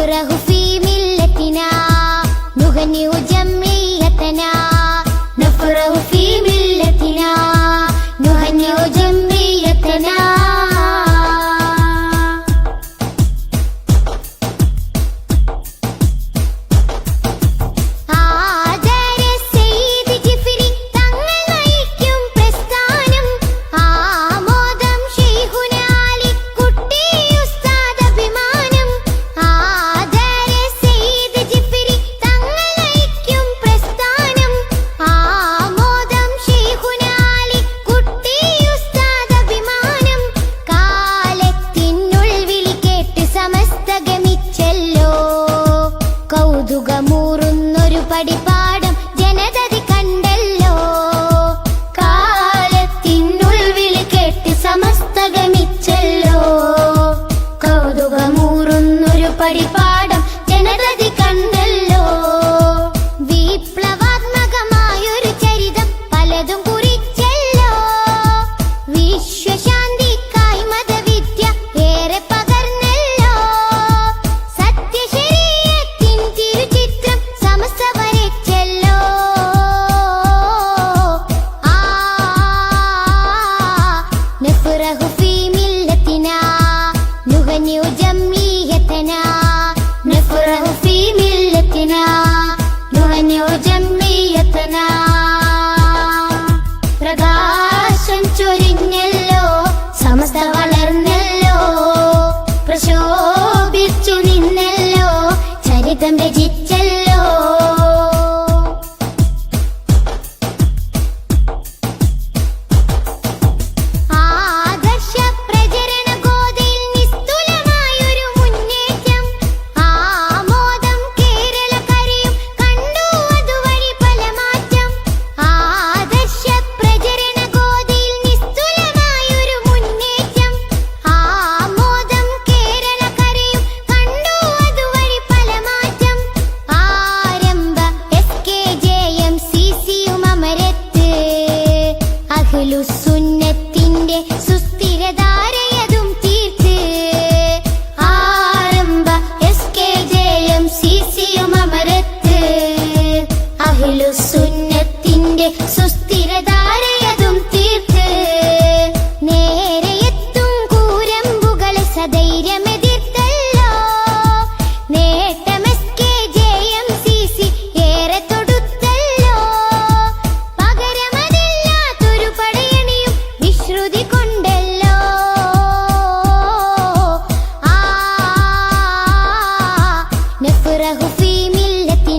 تره في ملتنا نغني وجمع when you jump Wilson.